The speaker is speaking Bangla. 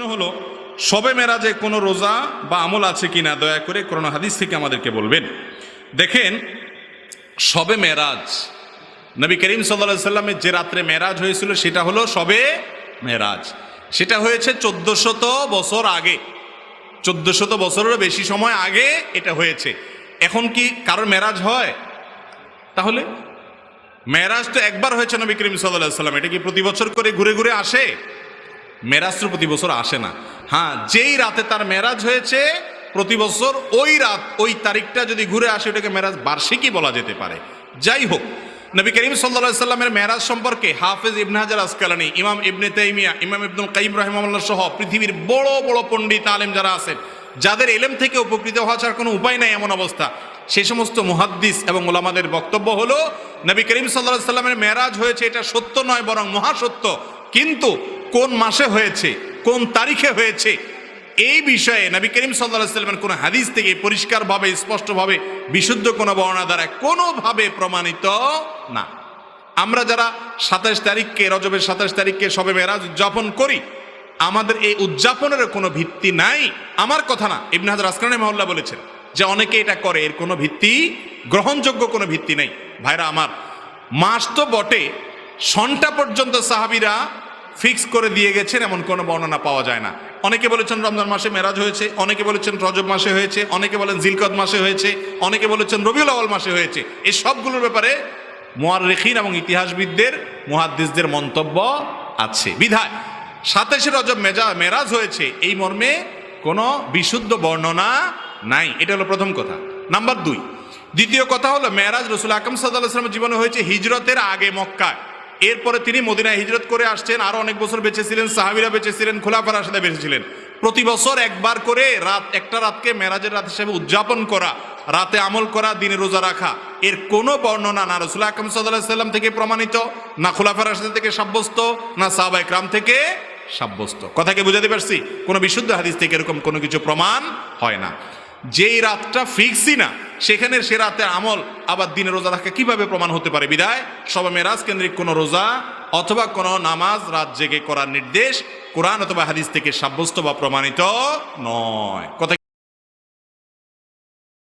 প্রশ্ন হলো, সবে মেরাজে কোনো রোজা বা আমল আছে কিনা? দয়া করে কোনো হাদিস থেকে আমাদেরকে বলবেন। দেখেন, সবে মেরাজ, নবী করিম সাল্লা সাল্লামের যে রাত্রে মেরাজ হয়েছিল সেটা হলো সবে মেরাজ। সেটা হয়েছে চোদ্দশত বছর আগে। চোদ্দশত বছরেরও বেশি সময় আগে এটা হয়েছে। এখন কি কারোর মেরাজ হয়? তাহলে, মেরাজ তো একবার হয়েছে নবী করিম সাল্লাহ সাল্লাম। এটা কি প্রতি বছর করে ঘুরে ঘুরে আসে? মেরাজ প্রতি বছর আসে না। হ্যাঁ যেই রাতে তার মেরাজ হয়েছে, প্রতি বছর ওই রাত, ওই তারিখটা যদি ঘুরে আসে, ওটাকে মেরাজ বার্ষিকই বলা যেতে পারে। যাই হোক, নবী করিম সাল্লা সাল্লামের মেরাজ সম্পর্কে হাফেজ ইবনে হাজার আসকালানি, ইমাম ইবনে তাইমিয়া, ইমাম ইবনুল কাইম রহমাল্লাহ সহ পৃথিবীর বড় বড় পণ্ডিত আলেম যারা আছেন, যাদের এলেম থেকে উপকৃত হওয়া ছাড়া কোনো উপায় নাই এমন অবস্থা। সেই সমস্ত মুহাদ্দিস এবং ওলামাদের বক্তব্য হলো, নবী করিম সাল্লাহ সাল্লামের মেরাজ হয়েছে এটা সত্য নয়, বরং মহাসত্য। কিন্তু কোন মাসে হয়েছে, কোন তারিখে হয়েছে, এই বিষয়ে নবী করিম সাল্লাহ সাল্লামের কোনো হাদিস থেকে পরিষ্কারভাবে, স্পষ্টভাবে, বিশুদ্ধ কোনো বর্ণনা দ্বারা কোনোভাবে প্রমাণিত না। আমরা যারা সাতাশ তারিখকে, রজবের সাতাশ তারিখকে সবে মেরাজ উদযাপন করি, আমাদের এই উদযাপনের কোনো ভিত্তি নাই। আমার কথা না, ইবনে হাজার আসকানি মহল্লা বলেছেন যে অনেকে এটা করে, এর কোনো ভিত্তি, গ্রহণযোগ্য কোনো ভিত্তি নেই। ভাইরা আমার, মাস তো বটে, সন্টা পর্যন্ত সাহাবিরা ফিক্স করে দিয়ে গেছেন, এমন কোনো বর্ণনা পাওয়া যায় না। অনেকে বলেছেন রমজান মাসে মেরাজ হয়েছে, অনেকে বলেছেন রজব মাসে হয়েছে, অনেকে বলেন জিলকদ মাসে হয়েছে, অনেকে বলেছেন রবিউল আওয়াল মাসে হয়েছে। এই সবগুলোর ব্যাপারে মোয়ারেখিন এবং ইতিহাসবিদদের, মুহাদ্দিসদের মন্তব্য আছে। বিধায়, সাতাশে রজব মেজা, মেরাজ হয়েছে, এই মর্মে কোনো বিশুদ্ধ বর্ণনা নাই। এটা হলো প্রথম কথা। নাম্বার দুই, দ্বিতীয় কথা হলো মেরাজ রসুল আকরম সাল্লাহামের জীবনে হয়েছে হিজরতের আগে মক্কায়। এরপরে তিনি মদিনায় হিজরত করে আসছেন, আরও অনেক বছর বেঁচেছিলেন সাহাবিরা বেঁচেছিলেন খোলাফার সাথে বেঁচেছিলেন প্রতি বছর একবার করে রাত, একটা রাতকে মেরাজের রাত হিসেবে উদযাপন করা, রাতে আমল করা, দিনে রোজা রাখা। এর কোনো বর্ণনা না। রসুল আকরম সাল্লাম থেকে প্রমাণিত, না খোলাফার সাথে থেকে সাব্যস্ত, না সাহবা একরাম থেকে সাব্যস্ত। কথাকে বুঝাতে পারছি? কোনো বিশুদ্ধ হাদিস থেকে এরকম কোনো কিছু প্রমাণ হয় না। যেই রাতটা ফিক্সই না সেখানে সে রাতে আমল আবার দিনে রোজা রাখা কীভাবে প্রমাণ হতে পারে? বিদায়, সবে মেরাজ কেন্দ্রিক কোনো রোজা অথবা কোনো নামাজ রাত জেগে করার নির্দেশ কোরআন অথবা হাদিস থেকে সাব্যস্ত বা প্রমাণিত নয়। কথা